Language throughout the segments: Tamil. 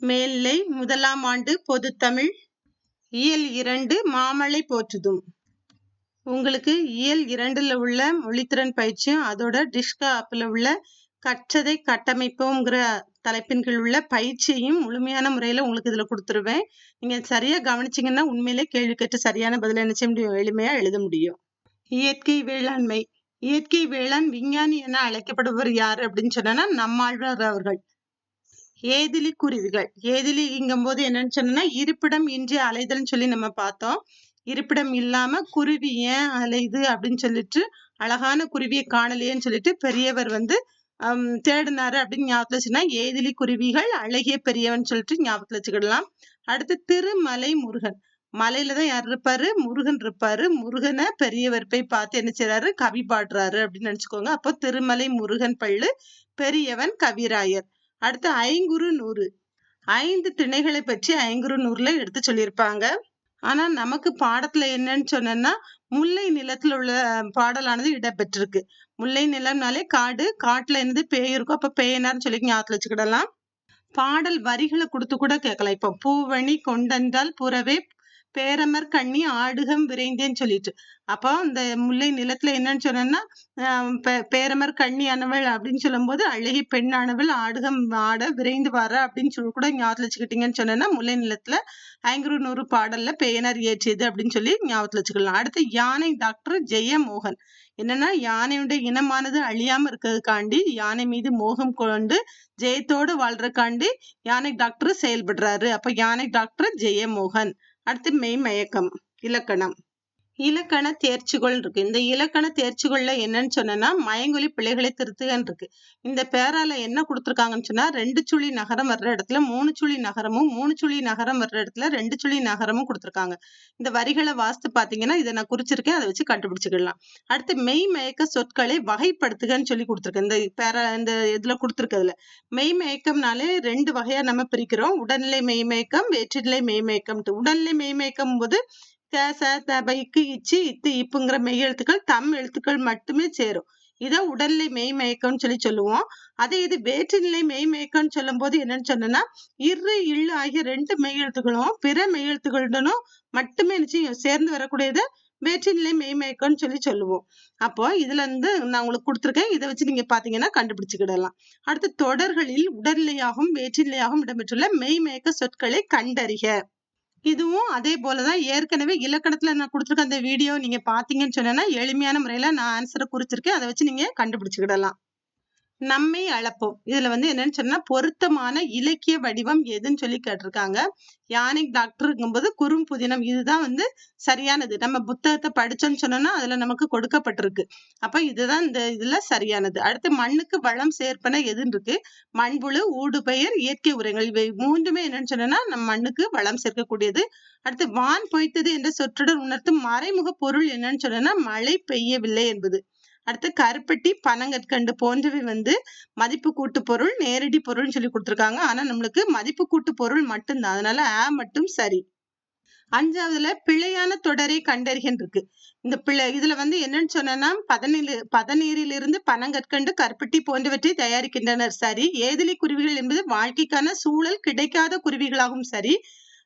மேல்நிலை முதலாம் ஆண்டு பொதுத்தமிழ். இயல் இரண்டு மாமலை போற்றுதும். உங்களுக்கு இயல் இரண்டுல உள்ள மொழித்திறன் பயிற்சியும் அதோட டிஷ்கா ஆப்பில் உள்ள கற்றதை கட்டமைப்போங்கிற தலைப்பின் கீழ் உள்ள பயிற்சியையும் முழுமையான முறையில் உங்களுக்கு இதில் கொடுத்துருவேன். நீங்கள் சரியாக கவனிச்சிங்கன்னா உண்மையிலே கேள்வி கேட்டு சரியான பதில் என்ன செய்ய முடியும் எளிமையாக எழுத முடியும். இயற்கை வேளாண்மை. இயற்கை வேளாண் விஞ்ஞானி என அழைக்கப்படுபவர் யார் அப்படின்னு சொன்னா நம்மாழ்வார் அவர்கள். ஏதிலி குருவிகள் ஏதிலிங்கும் போது என்னன்னு சொன்னா இருப்பிடம் இன்றி அலைதல்னு சொல்லி நம்ம பார்த்தோம். இருப்பிடம் இல்லாம குருவி ஏன் அலையுது அப்படின்னு சொல்லிட்டு அழகான குருவியை காணலையேன்னு சொல்லிட்டு பெரியவர் வந்து தேடினாரு அப்படின்னு ஞாபகத்துல வச்சுன்னா ஏதிலி குருவிகள் அழகிய பெரியவன் சொல்லிட்டு ஞாபகத்துல வச்சுக்கிடலாம். அடுத்து திருமலை முருகன். மலையில தான் யார் இருப்பாரு? முருகன் இருப்பாரு. முருகனை பெரியவர் போய் பார்த்து என்ன செய்றாரு? கவி பாடுறாரு அப்படின்னு நினைச்சுக்கோங்க. அப்போ திருமலை முருகன் பள்ளு பெரியவன் கவிராயர். அடுத்து ஐங்குறு நூறு. ஐந்து திணைகளை பற்றி ஐங்குறு நூறுல எடுத்து சொல்லியிருப்பாங்க. ஆனா நமக்கு பாடத்துல என்னன்னு சொன்னேன்னா முல்லை நிலத்துல உள்ள பாடலானது இடம்பெற்றிருக்கு. முல்லை நிலம்னாலே காடு காட்டுல இருந்து பேய் இருக்கும் அப்ப பேயனார்னு சொல்லி ஞாபகத்துல வச்சுக்கிடலாம். பாடல் வரிகளை கொடுத்து கூட கேட்கலாம். இப்போ பூவணி கொண்டென்றால் புறவே பேரமர் கண்ணி ஆடுகம் விரைந்தேன்னு சொல்லிட்டு. அப்போ இந்த முல்லை நிலத்துல என்னன்னு சொன்னேன்னா பே- பேரமர் கண்ணி ஆனவள் அப்படின்னு சொல்லும்போது அழகி பெண்ணானவள் ஆடுகம் ஆட விரைந்து வர அப்படின்னு சொல்லி கூட ஞாபகத்துல வச்சுக்கிட்டீங்கன்னு சொன்னேன்னா முல்லை நிலத்துல ஐங்குறுநூறு பாடல்ல பேயனர் இயற்றியது அப்படின்னு சொல்லி ஞாபகத்துல வச்சுக்கலாம். அடுத்து யானை டாக்டர் ஜெயமோகன். என்னன்னா யானையுடைய இனமானது அழியாம இருக்கிறதுக்காண்டி யானை மீது மோகம் கொண்டு ஜெயத்தோடு வாழ்றதுக்காண்டி யானை டாக்டர் செயல்படுறாரு. அப்ப யானை டாக்டர் ஜெயமோகன். அடுத்து மெய்மயக்கம் இலக்கணம். இலக்கண தேர்ச்சிகள் இருக்கு. இந்த இலக்கண தேர்ச்சிகள்ல என்னன்னு சொன்னேன்னா மயங்கொலி பிழைகளை திருத்துகன்னு இருக்கு. இந்த பேரால என்ன கொடுத்துருக்காங்கன்னு சொன்னா ரெண்டு சுழி நகரம் வர்ற இடத்துல மூணு சுழி நகரமும் மூணு சுழி நகரம் வர்ற இடத்துல ரெண்டு சுழி நகரமும் கொடுத்துருக்காங்க. இந்த வரிகளை வாஸ்து பாத்தீங்கன்னா இதை நான் குறிச்சிருக்கேன். அதை வச்சு கண்டுபிடிச்சுக்கலாம் அடுத்து மெய் மயக்க சொற்களை வகைப்படுத்துகன்னு சொல்லி கொடுத்துருக்கேன் இந்த பேரா இந்த இதுல கொடுத்துருக்கிறதுல மெய் மயக்கம்னாலே ரெண்டு வகையா நம்ம பிரிக்கிறோம். உடல்நிலை மெய்மயக்கம் வேற்றுநிலை மெய்மயக்கம்ட்டு உடல்நிலை மெய்மயக்கம் போது க ச த ப இக்கு இச்சு இத்து இப்புங்கிற மெய் எழுத்துக்கள் தம் எழுத்துக்கள் மட்டுமே சேரும். இதை உடல்நிலை மெய் மயக்கம்னு சொல்லி சொல்லுவோம். அதே இது வேற்றுநிலை மெய்மயக்கம்னு சொல்லும் போது என்னன்னு சொன்னோம்னா இரு இல்லு ஆகிய ரெண்டு மெய் எழுத்துக்களும் பிற மெய் எழுத்துக்களுடனும் மட்டுமே என்ன சேர்ந்து வரக்கூடியது வேற்றுநிலை மெய்மயக்கம்னு சொல்லி சொல்லுவோம். அப்போ இதுல இருந்து நான் உங்களுக்கு கொடுத்துருக்கேன். இதை வச்சு நீங்க பாத்தீங்கன்னா கண்டுபிடிச்சுக்கிடலாம். அடுத்து தொடர்களில் உடல்நிலையாகவும் வேற்றுநிலையாகவும் இடம்பெற்றுள்ள மெய்மயக்க சொற்களை கண்டறிக. இதுவும் அதே போலதான் ஏற்கனவே இலக்கணத்துல நான் கொடுத்துருக்க அந்த வீடியோ நீங்க பாத்தீங்கன்னு சொன்னேன்னா எளிமையான முறையில நான் ஆன்சரை குறிச்சிருக்கேன். அதை வச்சு நீங்க கண்டுபிடிச்சுக்கிடலாம். நம்மை அளப்போம். இதுல வந்து என்னன்னு சொன்னா பொருத்தமான இலக்கிய வடிவம் எதுன்னு சொல்லி கேட்டிருக்காங்க. யானை டாக்டருங்கும்போது குறும்புதினம் இதுதான் வந்து சரியானது. நம்ம புத்தகத்தை படிச்சோம்னு சொன்னோம்னா அதுல நமக்கு கொடுக்கப்பட்டிருக்கு. அப்ப இதுதான் இந்த இதுல சரியானது. அடுத்து மண்ணுக்கு வளம் சேர்ப்பன எதுன்னு இருக்கு. மண்புழு ஊடுபெயர் இயற்கை உரங்கள் இவை மூன்றுமே என்னன்னு சொன்னோம்னா நம்ம மண்ணுக்கு வளம் சேர்க்கக்கூடியது. அடுத்து வான் பொய்த்தது என்ற சொற்றுடன் உணர்த்தும் மறைமுக பொருள் என்னன்னு சொன்னோம்னா மழை பெய்யவில்லை என்பது. அடுத்து கருப்பட்டி பனங்கற்கண்டு போன்றவை வந்து மதிப்பு கூட்டு பொருள் நேரடி பொருள்னு சொல்லி கொடுத்துருக்காங்க. ஆனா நம்மளுக்கு மதிப்பு கூட்டு பொருள் மட்டும்தான். அதனால ஆ மட்டும் சரி. அஞ்சாவதுல பிழையான தொடரை கண்டறிகன் இருக்கு. இந்த பிழை இதுல வந்து என்னன்னு சொன்னா பதநீர் பதநீரிலிருந்து பனங்கற்கண்டு கருப்பட்டி போன்றவற்றை தயாரிக்கின்றனர். சரி ஏதிலி குருவிகள் என்பது வாழ்க்கைக்கான சூழல் கிடைக்காத குருவிகளாகும் சரி.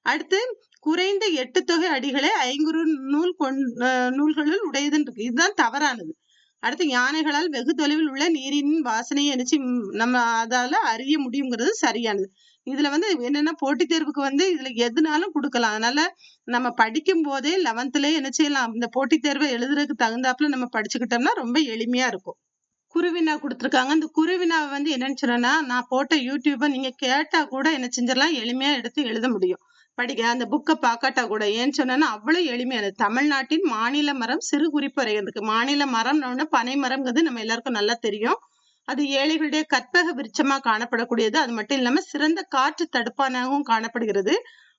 அடுத்து குறைந்த எட்டு தொகை அடிகளை ஐங்குறு நூல் கொண் அஹ் நூல்களுள் உடையதுன்னு இருக்கு. இதுதான் தவறானது. அடுத்து யானைகளால் வெகு தொலைவில் உள்ள நீரின் வாசனையை நினைச்சு நம்ம அதால அறிய முடியுங்கிறது சரியானது. இதுல வந்து என்னன்னா போட்டித் தேர்வுக்கு வந்து இதுல எதுனாலும் கொடுக்கலாம். அதனால நம்ம படிக்கும் போதே லெவன்த்லயே என்ன செய்யலாம்? இந்த போட்டித் தேர்வை எழுதுறதுக்கு தகுந்தாப்புல நம்ம படிச்சுக்கிட்டோம்னா ரொம்ப எளிமையா இருக்கும். குருவினா கொடுத்துருக்காங்க. அந்த குருவினாவை வந்து என்னன்னு சொன்னா நான் போட்ட யூடியூப்பை நீங்க கேட்டா கூட என்ன செஞ்சிடலாம்? எளிமையா எடுத்து எழுத முடியும். படிக்க அந்த புக்கை பார்க்காட்டா கூட ஏன்னு சொன்னா அவ்வளவு எளிமையானது தமிழ்நாட்டின் மாநில மரம் சிறு குறிப்பறை இருக்கு மாநில மரம்னு பனை மரம்ங்கிறது நம்ம எல்லாருக்கும் நல்லா தெரியும். அது ஏழைகளுடைய கற்பக விருட்சமா காணப்படக்கூடியது. அது மட்டும் இல்லாம சிறந்த காற்று தடுப்பானாகவும் காணப்படுகிறது.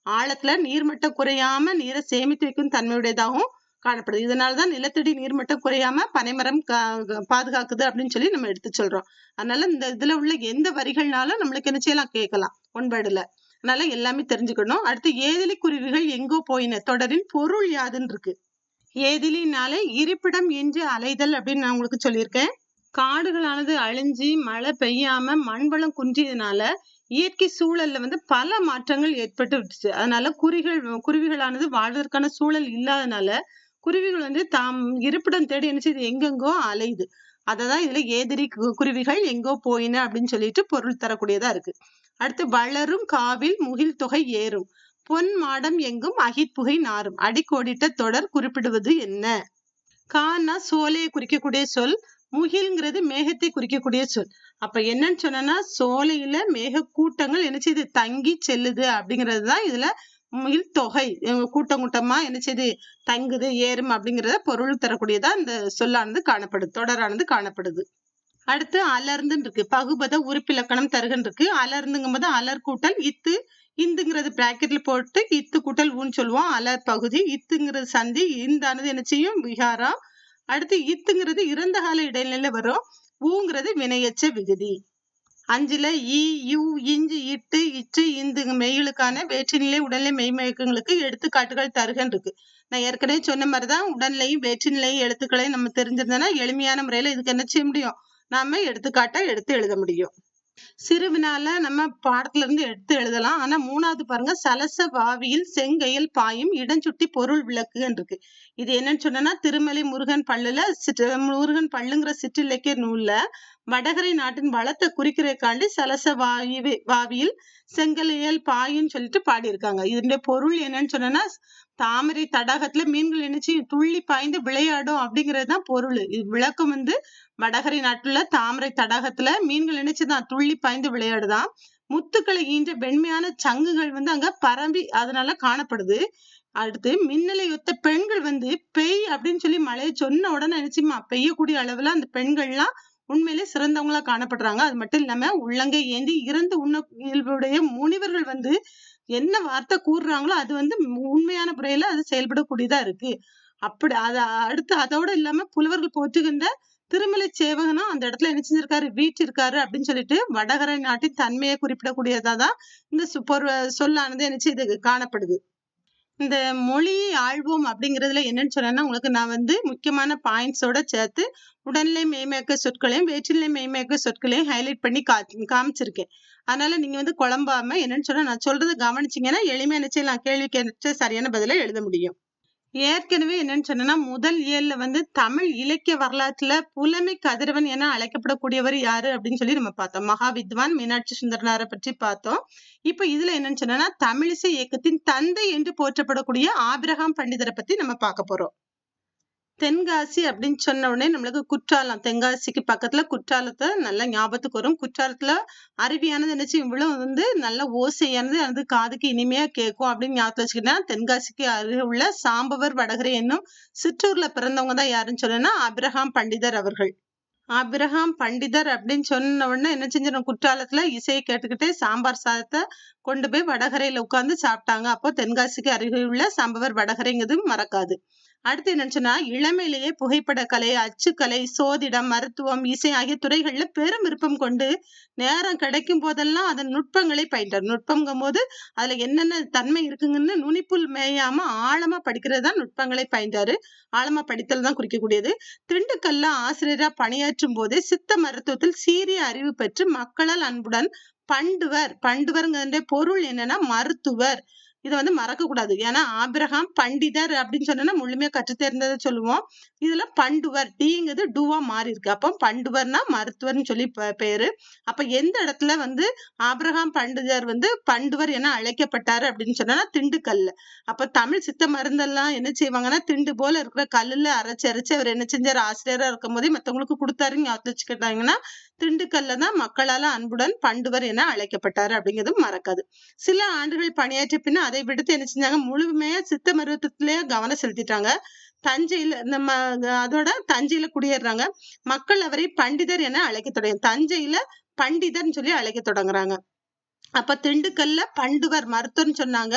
ஆழத்துல நீர்மட்டம் குறையாம நீரை சேமித்து வைக்கும் தன்மையுடையதாகவும் காணப்படுது. இதனாலதான் நிலத்தடி நீர்மட்டம் குறையாம பனைமரம் பாதுகாக்குது அப்படின்னு சொல்லி நம்ம எடுத்து சொல்றோம். அதனால இந்த இதுல உள்ள எந்த வரிகள்னாலும் நம்மளுக்கு என்ன செய்யலாம்? கேட்கலாம். ஒன்பதுல அதனால எல்லாமே தெரிஞ்சுக்கணும். அடுத்து ஏதிலி குருவிகள் எங்கோ போயின. தொடரின் பொருள் யாதுன்னு இருக்கு. ஏதிலினாலே இருப்பிடம் இன்றி அலைதல் அப்படின்னு நான் உங்களுக்கு சொல்லியிருக்கேன். காடுகளானது அழிஞ்சு மழை பெய்யாம மண்வளம் குன்றியதுனால இயற்கை சூழல்ல வந்து பல மாற்றங்கள் ஏற்பட்டு விட்டுச்சு. அதனால குறிகள் குருவிகளானது வாழ்வதற்கான சூழல் இல்லாதனால குருவிகள் வந்து தாம் இருப்பிடம் தேடி என்ன செய்யுது எங்கெங்கோ அலையுது. அததான் இதுல ஏதிரி குருவிகள் எங்கோ போயின அப்படின்னு சொல்லிட்டு பொருள் தரக்கூடியதா இருக்கு. அடுத்து வளரும் காவில் முகில் தொகை ஏறும். பொன் மாடம் எங்கும் அகிப்புகை நாரும் அடிக்கோடிட்ட தொடர் குறிப்பிடுவது என்ன? கானா சோலையை குறிக்கக்கூடிய சொல் முகில்ங்கிறது மேகத்தை குறிக்கக்கூடிய சொல். அப்ப என்னன்னு சொன்னா சோலையில மேக கூட்டங்கள் என்ன செய்யுது தங்கி செல்லுது அப்படிங்கிறது தான் இதுல முகில் தொகை. கூட்டம் கூட்டமா என்ன செய்யுது தங்குது ஏறும் அப்படிங்கறத பொருள் தரக்கூடியதா இந்த சொல்லானது காணப்படுது தொடரானது காணப்படுது. அடுத்து அலர்ந்துன்னு இருக்கு பகுபத உறுப்பிலக்கணம் தருகன் இருக்கு அலர்ந்துங்கும் போது அலர் கூட்டல் இத்து இந்துங்கிறது பிராக்கெட்ல போட்டு இத்து கூட்டல் ஊன்னு சொல்லுவோம். அலர் பகுதி இத்துங்கிறது சந்தி இந்தானது என்ன செய்யும்? விகாரா அடுத்து இத்துங்கிறது இறந்த கால இடைநிலையில வரும். ஊங்கிறது வினையச்ச விகுதி. அஞ்சுல ஈ யு இஞ்சு இட்டு இச்சு இந்து மெய்களுக்கான வேற்றுநிலை உடல்நிலை மெய்மயக்கங்களுக்கு எடுத்துக்காட்டுகள் தருகன் இருக்கு நான் ஏற்கனவே சொன்ன மாதிரிதான் உடல்நிலையும் வேற்றுநிலையும் எழுத்துக்களையும் நம்ம தெரிஞ்சிருந்தோம்னா எளிமையான முறையில இதுக்கு என்ன செய்ய முடியும்? நாம எடுத்துக்காட்டா எடுத்து எழுத முடியும். சிறுவினால நம்ம பாடத்துல இருந்து எடுத்து எழுதலாம். ஆனா மூணாவது பாருங்க சலச வாவியில் செங்கையில் பாயும் இடஞ்சுட்டி பொருள் விளக்குன்னு இருக்கு இது என்னன்னு சொன்னா திருமலை முருகன் பல்லுல சிற்ற முருகன் பல்லுங்கிற சிற்றிலக்கிய நூல்ல வடகரை நாட்டின் வளத்தை குறிக்கிறதுக்காண்டி சலச வாயு வாவியில் செங்கலியல் பாயின்னு சொல்லிட்டு பாடியிருக்காங்க. இதனுடைய பொருள் என்னன்னு சொன்னா தாமரை தடாகத்துல மீன்கள் என்ன துள்ளி பாய்ந்து விளையாடும் அப்படிங்கிறது தான் பொருள். இது விளக்கம் வந்து வடகரை நாட்டுல தாமரை தடாகத்துல மீன்கள் நினைச்சுதான் துள்ளி பாய்ந்து விளையாடுதான். முத்துக்களை ஈன்ற வெண்மையான சங்குகள் வந்து அங்க பரம்பி அதனால காணப்படுது. அடுத்து மின்னலை ஒத்த பெண்கள் வந்து பெய் அப்படின்னு சொல்லி மழையை சொன்ன உடனே நினைச்சுமா பெய்யக்கூடிய அளவுல அந்த பெண்கள்லாம் உண்மையிலே சிறந்தவங்களா காணப்படுறாங்க. அது மட்டும் இல்லாம உள்ளங்கை ஏந்தி இறந்து உண்ண இயல்புடைய முனிவர்கள் வந்து என்ன வார்த்தை கூறுறாங்களோ அது வந்து உண்மையான முறையில அது செயல்படக்கூடியதா இருக்கு. அப்படி அத அடுத்து அதோட இல்லாம புலவர்கள் போற்றுகின்ற திருமலை சேவகனும் அந்த இடத்துல என்ன செஞ்சிருக்காரு? வீற்றிருக்காரு அப்படின்னு சொல்லிட்டு வடகரை நாட்டின் தன்மையை குறிப்பிடக்கூடியதா தான் இந்த பொரு- சொல்லானது என்ன செய்யுது காணப்படுது. இந்த மொழியை ஆழ்வோம் அப்படிங்கிறதுல என்னன்னு சொன்னேன்னா உங்களுக்கு நான் வந்து முக்கியமான பாயிண்ட்ஸோட சேர்த்து உடல்நிலை மேய்மயக்க சொற்களையும் வேற்றுநிலை மேய்மயக்க சொற்களையும் ஹைலைட் பண்ணி கா காமிச்சிருக்கேன். அதனால நீங்க வந்து குழம்பாம என்னன்னு சொன்னா நான் சொல்றதை கவனிச்சீங்கன்னா எளிமையான நான் கேள்வி கேட்டு சரியான பதிலை எழுத முடியும். ஏற்கனவே என்னன்னு சொன்னேன்னா முதல் இயல்ல வந்து தமிழ் இலக்கிய வரலாற்றுல புலமை கதிரவன் என அழைக்கப்படக்கூடியவர் யாரு அப்படின்னு சொல்லி நம்ம பார்த்தோம். மகாவித்வான் மீனாட்சி சுந்தரனாரை பற்றி பார்த்தோம். இப்ப இதுல என்னன்னு சொன்னா தமிழிசை இயக்கத்தின் தந்தை என்று போற்றப்படக்கூடிய ஆபிரகாம் பண்டிதரை பத்தி நம்ம பார்க்க போறோம். தென்காசி அப்படின்னு சொன்ன உடனே நம்மளுக்கு குற்றாலம் தென்காசிக்கு பக்கத்துல குற்றாலத்தை நல்லா ஞாபகத்துக்கு வரும். குற்றாலத்துல அருவியானது என்னச்சு? இவ்வளவு வந்து நல்ல ஓசையானது அது காதுக்கு இனிமையா கேட்கும் அப்படின்னு ஞாபகத்தில் வச்சுக்கிட்டா தென்காசிக்கு அருகே உள்ள சாம்பவர் வடகரை என்னும் சிற்றூர்ல பிறந்தவங்க தான் யாருன்னு சொன்னா அபிரகாம் பண்டிதர் அவர்கள். அபிரகாம் பண்டிதர் அப்படின்னு சொன்ன உடனே என்ன செஞ்சிடும்? குற்றாலத்துல இசையை கேட்டுக்கிட்டே சாம்பார் சாதத்தை கொண்டு போய் வடகரையில உட்கார்ந்து சாப்பிட்டாங்க. அப்போ தென்காசிக்கு அருகே உள்ள சாம்பவர் வடகரைங்கிறது மறக்காது. அடுத்து என்னச்சுன்னா சொன்னா இளமையிலேயே புகைப்படக்கலை அச்சுக்கலை சோதிடம் மருத்துவம் இசை ஆகிய துறைகள்ல பெரும் விருப்பம் கொண்டு நேரம் கிடைக்கும் போதெல்லாம் அதன் நுட்பங்களை பயின்றார். நுட்பங்கும் போது அதுல என்னென்ன தன்மை இருக்குங்கன்னு நுனிப்புல் மேயாம ஆழமா படிக்கிறது தான் நுட்பங்களை பயின்றாரு. ஆழமா படித்தல் தான் குறிக்கக்கூடியது. திண்டுக்கல்ல ஆசிரியரா பணியாற்றும் போதே சித்த மருத்துவத்தில் சீரிய அறிவு பெற்று மக்களால் அன்புடன் பண்டுவர் பண்டுவருங்கிற பொருள் என்னன்னா மருத்துவர். இதை வந்து மறக்க கூடாது ஏன்னா ஆபிரகாம் பண்டிதர் அப்படின்னு சொன்னா முழுமையா கற்றுத் தேர்ந்ததை சொல்லுவோம். இதுல பண்டுவர் டீங்கிறது டூவா மாறி இருக்கு. அப்போ பண்டுவர்னா மருத்துவர்னு சொல்லி பேரு. அப்ப எந்த இடத்துல வந்து ஆபிரகாம் பண்டிதர் வந்து பண்டுவர் என அழைக்கப்பட்டாரு அப்படின்னு சொன்னா திண்டுக்கல்ல. அப்ப தமிழ் சித்த மருந்தெல்லாம் என்ன செய்வாங்கன்னா திண்டு போல இருக்கிற கல்லுல அரைச்சு அரைச்சு அவர் என்ன செஞ்சாரு? ஆசிரியரா இருக்கும் போதே மத்தவங்களுக்கு கொடுத்தாருன்னு ஞாபகம் வச்சுக்கிட்டாங்கன்னா திண்டுக்கல்ல தான் மக்களால அன்புடன் பண்டுவர் என அழைக்கப்பட்டாரு அப்படிங்கிறது மறக்காது. சில ஆண்டுகள் பணியாற்றிய பின்ன அதை விடுத்து என்ன செஞ்சாங்க? முழுமையா சித்த மருத்துவத்திலேயே கவனம் செலுத்திட்டாங்க. தஞ்சையில நம்ம அதோட தஞ்சையில குடியேறாங்க மக்கள் அவரை பண்டிதர் என அழைக்க தொடங்க தஞ்சையில பண்டிதர்னு சொல்லி அழைக்க தொடங்குறாங்க. அப்ப திண்டுக்கல்ல பண்டுவர் மருத்துவர்னு சொன்னாங்க.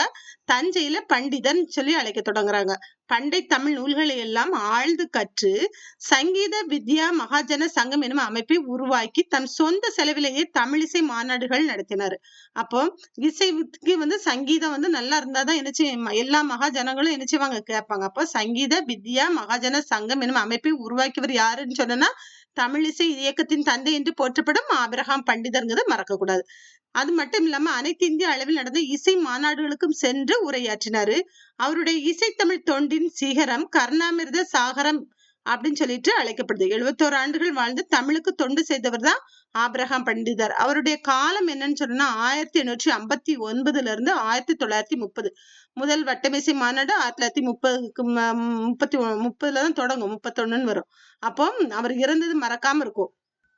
தஞ்சையில பண்டிதன் சொல்லி அழைக்க தொடங்குறாங்க. பண்டை தமிழ் நூல்களை எல்லாம் ஆழ்ந்து கற்று சங்கீத வித்யா மகாஜன சங்கம் எனும் அமைப்பை உருவாக்கி தன் சொந்த செலவிலேயே தமிழிசை மாநாடுகள் நடத்தினார். அப்போ இசைக்கு வந்து சங்கீதம் வந்து நல்லா இருந்தாதான் என்ன செய்யும் எல்லா மகாஜனங்களும் என்ன செய்வாங்க கேட்பாங்க. அப்போ சங்கீத வித்யா மகாஜன சங்கம் எனும் அமைப்பை உருவாக்கியவர் யாருன்னு சொன்னா தமிழிசை இயக்கத்தின் தந்தை என்று போற்றப்படும் ஆபிரகாம் பண்டிதர்ங்கிறத மறக்கக்கூடாது. அது மட்டும் இல்லாம அனைத்து இந்திய அளவில் நடந்த இசை மாநாடுகளுக்கும் சென்று உரையாற்றினாரு. அவருடைய இசைத்தமிழ் தொண்டின் சிகரம் கர்ணாமிர்த சாகரம் அப்படின்னு சொல்லிட்டு அழைக்கப்படுது. எழுபத்தோரு ஆண்டுகள் வாழ்ந்து தமிழுக்கு தொண்டு செய்தவர் தான் ஆபிரகாம் பண்டிதர். அவருடைய காலம் என்னன்னு சொன்னா ஆயிரத்தி எண்ணூற்றி ஐம்பத்தி ஒன்பதுல இருந்து ஆயிரத்தி தொள்ளாயிரத்தி முப்பது. முதல் வட்டமேசை மாநாடு ஆயிரத்தி தொள்ளாயிரத்தி முப்பதுக்கு முப்பத்தி முப்பதுல தான் தொடங்கும். முப்பத்தொன்னுன்னு வரும். அப்போ அவர் இறந்தது மறக்காம இருக்கும்.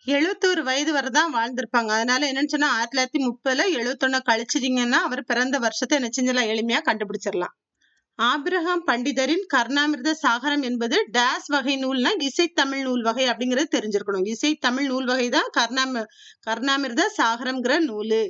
எழுபத்தோரு வயது வரை தான் வாழ்ந்திருப்பாங்க. அதனால என்னன்னு சொன்னா ஆயிரத்தி தொள்ளாயிரத்தி முப்பதுல எழுபத்தொன்னு கழிச்சிட்டீங்கன்னா அவர் பிறந்த வருஷத்தை என்ன செஞ்சலாம் எளிமையா கண்டுபிடிச்சிடலாம் ஆபிரகாம் பண்டிதரின் கர்ணாமிர்த சாகரம் என்பது டேஸ் வகை நூல்னா இசை தமிழ் நூல் வகை அப்படிங்கறது தெரிஞ்சிருக்கணும். இசை தமிழ் நூல் வகை தான் கர்ணாம கர்ணாமிர்த சாகரம்ங்கிற நூலு.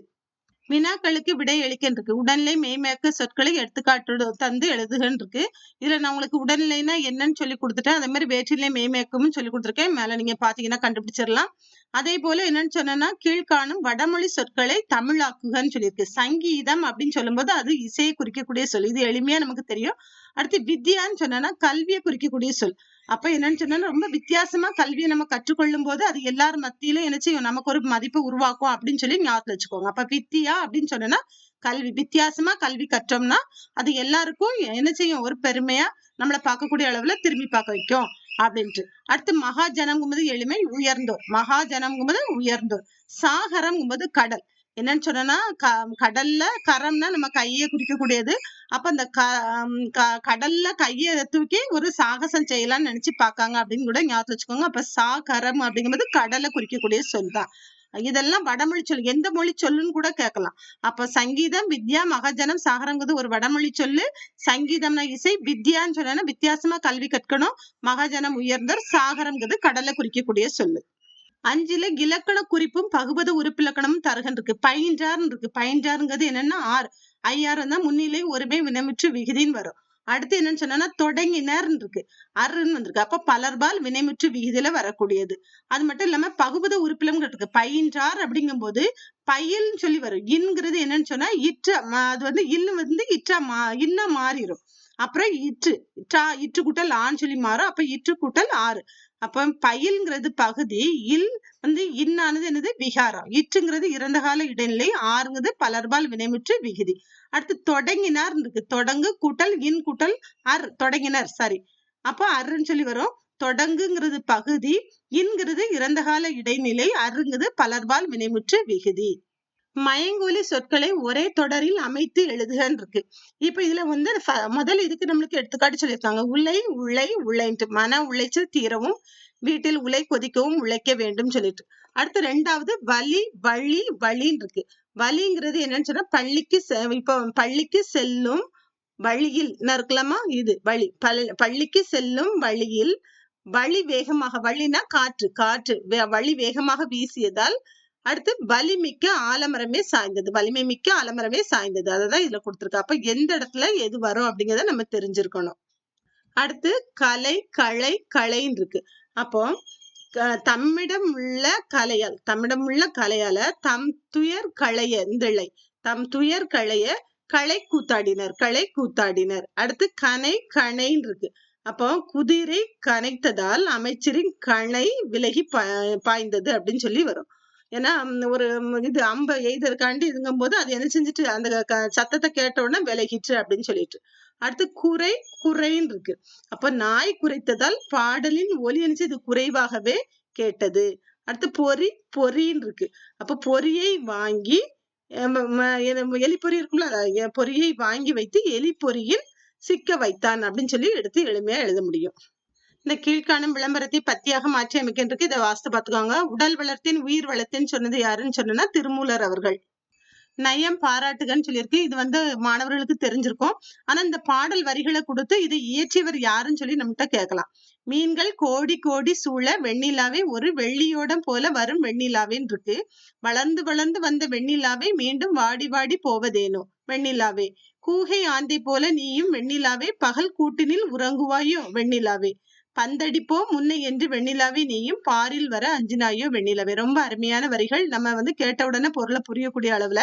வினாக்களுக்கு விடை அளிக்கின்றிருக்கு. உடல்நிலை மெய்மயக்க சொற்களை எடுத்துக்காட்டு தந்து எழுதுகன்னு இருக்கு இதுல நான் உங்களுக்கு உடல்நிலைனா என்னன்னு சொல்லி கொடுத்துட்டேன். அதே மாதிரி வேற்றிலை மெய்மயக்கமும் சொல்லி கொடுத்துருக்கேன். மேல நீங்க பாத்தீங்கன்னா கண்டுபிடிச்சிடலாம். அதே போல என்னன்னு சொன்னா கீழ்காணும் வடமொழி சொற்களை தமிழாக்குகன்னு சொல்லியிருக்கு. சங்கீதம் அப்படின்னு சொல்லும்போது அது இசையை குறிக்கக்கூடிய சொல். இது எளிமையா நமக்கு தெரியும். அடுத்து வித்யான்னு சொன்னா கல்வியை குறிக்கக்கூடிய சொல். அப்ப என்னன்னு சொன்னா ரொம்ப வித்தியாசமா கல்வியை நம்ம கற்றுக்கொள்ளும் போது அது எல்லாரும் மத்தியிலும் என்ன செய்யும்? நமக்கு ஒரு மதிப்பு உருவாக்கும் அப்படின்னு சொல்லி ஞாபகத்துல வச்சுக்கோங்க. அப்ப வித்தியா அப்படின்னு சொன்னா கல்வி வித்தியாசமா கல்வி கற்றோம்னா அது எல்லாருக்கும் என்ன செய்யும்? ஒரு பெருமையா நம்மளை பார்க்கக்கூடிய அளவுல திரும்பி பார்க்க வைக்கும் அப்படின்ட்டு. அடுத்து மகாஜனம்ங்கும்போது எளிமை உயர்ந்தோர். மகாஜனம்ங்கும்போது உயர்ந்தோர். சாகரம்ங்கும்போது கடல். என்னன்னு சொன்னா க கடல்ல கரம்னா நம்ம கையை குறிக்கக்கூடியது. அப்ப அந்த க கடல்ல கையை தூக்கி ஒரு சாகசம் செய்யலாம்னு நினைச்சு பாக்காங்க அப்படின்னு கூட ஞாபகம் வச்சுக்கோங்க. அப்ப சாகரம் அப்படிங்கும்போது கடலை குறிக்கக்கூடிய சொல் தான். இதெல்லாம் வடமொழி சொல். எந்த மொழி சொல்லுன்னு கூட கேட்கலாம். அப்ப சங்கீதம் வித்யா மகஜனம் சாகரங்கிறது ஒரு வடமொழி சொல்லு. சங்கீதம்னா இசை வித்யான்னு சொன்னா வித்தியாசமா கல்வி கற்கணும். மகஜனம் உயர்ந்தோர் சாகரங்கிறது கடலை குறிக்கக்கூடிய சொல்லு. அஞ்சுல இலக்கண குறிப்பும் பகுபத உறுப்பிலக்கணமும் தருகன் இருக்கு பயின்றார்னு இருக்கு. பயின்றாருங்கிறது என்னன்னா ஆறு ஐயாறு தான் முன்னிலை ஒருமை வினைமுற்று விகுதின்னு வரும். அடுத்து என்னன்னு சொன்னா தொடங்கினர்னு இருக்கு. அருன்னு வந்திருக்கு. அப்ப பலர்பால் வினைமுற்று விகிதில வரக்கூடியது. அது மட்டும் இல்லாம பகுபத உறுப்பிலம் இருக்கு. பயின்றார் அப்படிங்கும் போது பயில்னு சொல்லி வரும். இன்ங்கிறது என்னன்னு சொன்னா இற்ற அது வந்து இல்லு வந்து இற்றா மா இன்ன மாறிடும் அப்புறம் இற்று. இற்றா இற்று கூட்டல் ஆன்னு சொல்லி மாறும். அப்ப இற்று கூட்டல் ஆறு. அப்ப பயில்ங்கிறது பகுதி இல் வந்து இன்னானது என்னது? விகாரம். இற்றுங்கிறது இறந்த கால இடைநிலை ஆறுங்கிறது பலர்பால் வினைமுற்று விகுதி. அடுத்து தொடங்கினார் இருக்கு. தொடங்கு கூட்டல் இன் கூட்டல் அர். தொடங்கினர் சாரி அப்ப அருன்னு சொல்லி வரும். தொடங்குங்கிறது பகுதி இன்கிறது இறந்த கால இடைநிலை அருங்கிறது பலர்பால் வினைமுற்று விகுதி. மயங்கொலி சொற்களை ஒரே தொடரில் அமைத்து எழுதுகன்னு இருக்கு இப்ப இதுல வந்து முதல் இதுக்கு நம்மளுக்கு எடுத்துக்காட்டு சொல்லியிருக்காங்க. உலை உழை உழைன்ட்டு மன உளைச்சல் தீரவும் வீட்டில் உலை கொதிக்கவும் உழைக்க வேண்டும் சொல்லிட்டு. அடுத்து ரெண்டாவது வலி வழி வழின்னு இருக்கு வலிங்கிறது என்னன்னு சொன்னா பள்ளிக்கு இப்போ பள்ளிக்கு செல்லும் வழியில் இருக்கலாமா இது வழி. பள்ளிக்கு செல்லும் வழியில் வழி வேகமாக வழினா காற்று காற்று வழி வேகமாக வீசியதால் அடுத்து வலிமிக்க ஆலமரமே சாய்ந்தது. வலிமை மிக்க ஆலமரமே சாய்ந்தது. அததான் இதுல கொடுத்துருக்கு. அப்ப எந்த இடத்துல எது வரும் அப்படிங்கறத நம்ம தெரிஞ்சிருக்கணும். அடுத்து கலை களை கலைன்னு இருக்கு. அப்போ தம்மிடம் உள்ள கலையால் தம்மிடம் உள்ள கலையால தம் துயர் களைய இந்தளை தம் துயர் களைய களை கூத்தாடினர் களை கூத்தாடினர். அடுத்து கனை கணைன்னு இருக்கு. அப்போ குதிரை கனைத்ததால் அமைச்சரின் கணை விலகி பாய்ந்தது அப்படின்னு சொல்லி வரும். ஏன்னா ஒரு இது அம்ப எய்தற்காண்டி இதுங்கும் போது அது என்ன செஞ்சுட்டு அந்த சத்தத்தை கேட்ட உடனே விலகிட்டு அப்படின்னு சொல்லிட்டு அடுத்து குறை குறைன்னு இருக்கு அப்ப நாய் குறைத்ததால் பாடலின் ஒலி அணிச்சு இது குறைவாகவே கேட்டது. அடுத்து பொறி பொறின்னு இருக்கு அப்ப பொறியை வாங்கி எலி பொறி இருக்கும்ல பொறியை வாங்கி வைத்து எலி பொறியில் சிக்க வைத்தான் அப்படின்னு சொல்லி எடுத்து எளிமையா எழுத முடியும். இந்த கீழ்காணும் விளம்பரத்தை பத்தியாக மாற்றி அமைக்கின்றது இதை வாஸ்து பார்த்துக்கோங்க. உடல் வளர்த்தின் உயிர் வளர்த்தின்னு சொன்னது யாருன்னு சொன்னா திருமூலர் அவர்கள். நயம் பாராட்டுகன்னு சொல்லியிருக்கு. இது வந்து மாணவர்களுக்கு தெரிஞ்சிருக்கும். ஆனா இந்த பாடல் வரிகளை கொடுத்து இது இயற்றியவர் யாருன்னு சொல்லி நம்மகிட்ட கேட்கலாம். மீன்கள் கோடி கோடி சூழ வெண்ணிலாவே ஒரு வெள்ளியோடம் போல வரும் வெண்ணிலாவேன்னு இருக்கு. வளர்ந்து வளர்ந்து வந்த வெண்ணிலாவே மீண்டும் வாடி வாடி போவதேனோ வெண்ணிலாவே. கூகை ஆந்தை போல நீயும் வெண்ணிலாவே பகல் கூட்டினில் உறங்குவாயோ வெண்ணிலாவே. பந்தடிப்போ முன்னை என்று வெண்ணிலாவே நீயும் பாரில் வர அஞ்சினாயோ வெண்ணிலாவே. ரொம்ப அருமையான வரிகள். நம்ம வந்து கேட்ட உடனே பொருளை புரியக்கூடிய அளவுல.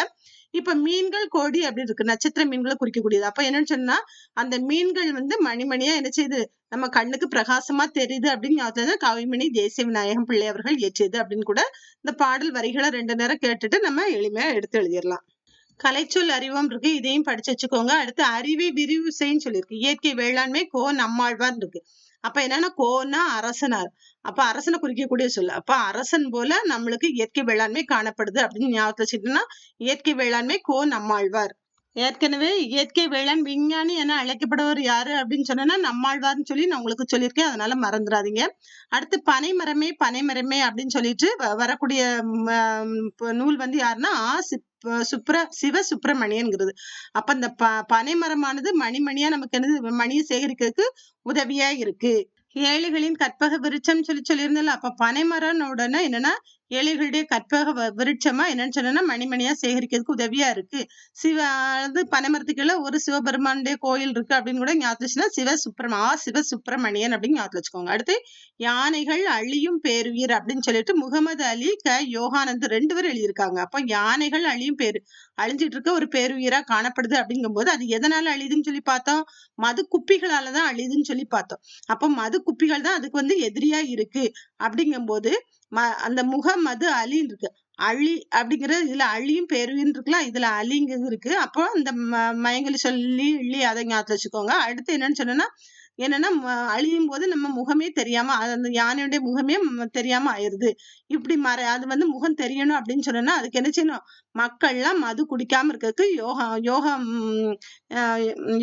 இப்ப மீன்கள் கோடி அப்படி இருக்கு. நட்சத்திர மீன்களை குறிக்கக்கூடியது. அப்ப என்னன்னு சொன்னா அந்த மீன்கள் வந்து மணிமணியா என்ன செய்யுது நம்ம கண்ணுக்கு பிரகாசமா தெரியுது அப்படின்னு கவிமணி தேசிய விநாயகம் பிள்ளை அவர்கள் இயற்றியது அப்படின்னு கூட இந்த பாடல் வரிகளை ரெண்டு நேரம் கேட்டுட்டு நம்ம எளிமையா எடுத்து எழுதிடலாம். கலைச்சொல் அறிவம் இருக்கு. இதையும் படிச்சு வச்சுக்கோங்க. அடுத்து அறிவை விரிவு செய்யும் சொல்லியிருக்கு. இயற்கை வேளாண்மை கோ நம்மாழ்வார் இருக்கு. அப்ப என்னன்னா கோன்னா அரசனார். அப்ப அரசனை குறிக்கக்கூடிய சொல்லு அப்ப அரசன் போல நம்மளுக்கு இயற்கை வேளாண்மை காணப்படுது அப்படின்னு ஞாபகத்துல வச்சுக்கிட்டோம்னா இயற்கை வேளாண்மை கோ நம்மாழ்வார். ஏற்கனவே இயற்கை வேளாண் விஞ்ஞானி என அழைக்கப்படுவர் யாரு அப்படின்னு சொன்னா நம்மாழ்வார்னு சொல்லி நான் உங்களுக்கு சொல்லியிருக்கேன். அதனால மறந்துடாதீங்க. அடுத்து பனைமரமே பனைமரமே அப்படின்னு சொல்லிட்டு வரக்கூடிய நூல் வந்து யாருன்னா ஆ சுப்ர சிவ சுப்பிரமணியன்கிறது அப்ப இந்த ப பனைமரமானது மணிமணியா நமக்கு என்னது மணியை சேகரிக்கிறதுக்கு உதவியா இருக்கு. ஏழைகளின் கற்பக விருட்சம் சொல்லி சொல்லியிருந்தல அப்ப பனைமரம் உடனே என்னன்னா ஏழைகளுடைய கற்பக விருட்சமா என்னன்னு சொன்னா மணிமணியா சேகரிக்கிறதுக்கு உதவியா இருக்கு. சிவ அது பனைமரத்துக்குள்ள ஒரு சிவபெருமானுடைய கோயில் இருக்கு அப்படின்னு கூட ஞாபகம் சிவ சுப்பிரம ஆ சிவ சுப்பிரமணியன் அப்படின்னு ஞாபகம் வச்சுக்கோங்க. அடுத்து யானைகள் அழியும் பேருயிர் அப்படின்னு சொல்லிட்டு முகமது அலி க யோகானந்த் ரெண்டு பேரும் எழுதியிருக்காங்க. அப்போ யானைகள் அழியும் பேரு அழிஞ்சிட்டு இருக்க ஒரு பேருயிரா காணப்படுது அப்படிங்கும் போது அது எதனால அழியுதுன்னு சொல்லி பார்த்தோம்? மது குப்பிகளாலதான் அழியுதுன்னு சொல்லி பார்த்தோம். அப்போ மது குப்பிகள் தான் அதுக்கு வந்து எதிரியா இருக்கு. அப்படிங்கும் போது ம அந்த முகம் அது அலின்னு இருக்கு. அழி அப்படிங்கிறது இதுல அழியும் பேருவின்னு இருக்கலாம். இதுல அலிங்கிறது இருக்கு. அப்போ அந்த மயங்கலி சொல்லி இள்ளி அதை ஞாபகத்துல வச்சுக்கோங்க. அடுத்து என்னன்னு சொன்னா என்னன்னா அழியும் போது நம்ம முகமே தெரியாம அந்த யானையுடைய முகமே தெரியாம ஆயிருது. இப்படி மற அது வந்து முகம் தெரியணும் அப்படின்னு சொன்னா அதுக்கு என்ன செய்யணும்? மக்கள்லாம் மது குடிக்காம இருக்கிறதுக்கு யோகா யோகா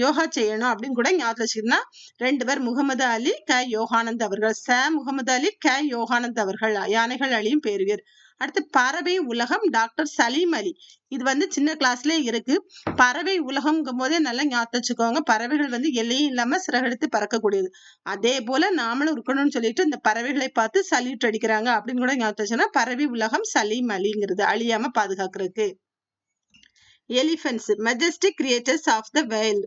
யோகா செய்யணும் அப்படின்னு கூட ஞாபகம் வச்சுக்கணும்னா ரெண்டு பேர் முகமது அலி க யோகானந்த் அவர்கள். ச முகமது அலி க யோகானந்த் அவர்கள். யானைகள் அழியும் பேருவியர் அடுத்து பறவை உலகம் டாக்டர் சலீம் அலி. இது வந்து சின்ன கிளாஸ்ல இருக்கு. பறவை உலகம்ங்கும் போதே நல்லா ஞாபகம் வச்சுக்கோங்க. பறவைகள் வந்து எல்லையும் இல்லாம சிறகெடுத்து பறக்கக்கூடியது. அதே போல நாமளும் இருக்கணும்னு சொல்லிட்டு இந்த பறவைகளை பார்த்து சல்யூட் அடிக்கிறாங்க அப்படின்னு கூட ஞாபகம் வச்சுன்னா பறவை உலகம் சலீம் அலிங்கிறது அழியாம பாதுகாக்கிறதுக்கு. Elephants majestic creators of the wild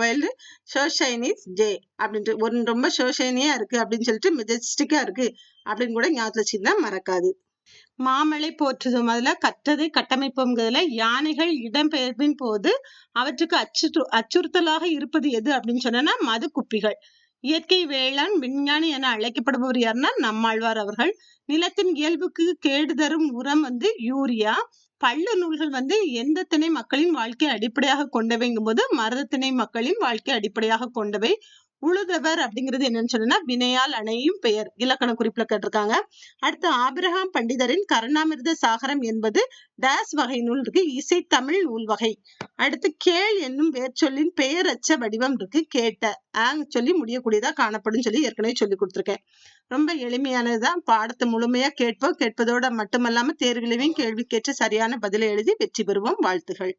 wild ஷோஷைனிஸ் ஜே அப்படின்ட்டு ஒரு ரொம்ப ஷோஷைனியா இருக்கு அப்படின்னு சொல்லிட்டு மெஜஸ்டிக்கா இருக்கு அப்படின்னு கூட ஞாபகம் வச்சுருந்தா மறக்காது. மாமலை போற்றுதும். அதுல கற்றதை கட்டமைப்புங்கிறதுல யானைகள் இடம்பெயர்வின் போது அவற்றுக்கு அச்சுறு அச்சுறுத்தலாக இருப்பது எது அப்படின்னு சொன்னா மது குப்பிகள் இயற்கை வேளாண் விஞ்ஞானி என அழைக்கப்படுபவர் யாருன்னா நம்மாழ்வார் அவர்கள். நிலத்தின் இயல்புக்கு கேடு தரும் உரம் வந்து யூரியா. பள்ளு நூல்கள் வந்து எந்த திணை மக்களின் வாழ்க்கை அடிப்படையாக கொண்டவைங்கும் போது மருதத்திணை மக்களின் வாழ்க்கை அடிப்படையாக கொண்டவை. உழுதவர் அப்படிங்கிறது என்னன்னு சொன்னா வினையால் அணையும் பெயர். இலக்கண குறிப்புல கேட்டிருக்காங்க. அடுத்து ஆபிரகாம் பண்டிதரின் கருணாமிர்த சாகரம் என்பது டேஸ் வகை நூல் இருக்கு. இசை தமிழ் நூல் வகை. அடுத்து கேள் என்னும் வேர்ச்சொல்லின் பெயர் அச்ச வடிவம் இருக்கு. கேட்ட ஆங் சொல்லி முடியக்கூடியதா காணப்படும் சொல்லி ஏற்கனவே சொல்லி கொடுத்துருக்கேன். ரொம்ப எளிமையானதுதான். பாடத்தை முழுமையா கேட்போம். கேட்பதோட மட்டுமல்லாம தேர்விலையும் கேள்வி கேட்டு சரியான பதிலை எழுதி வெற்றி பெறுவோம். வாழ்த்துகள்.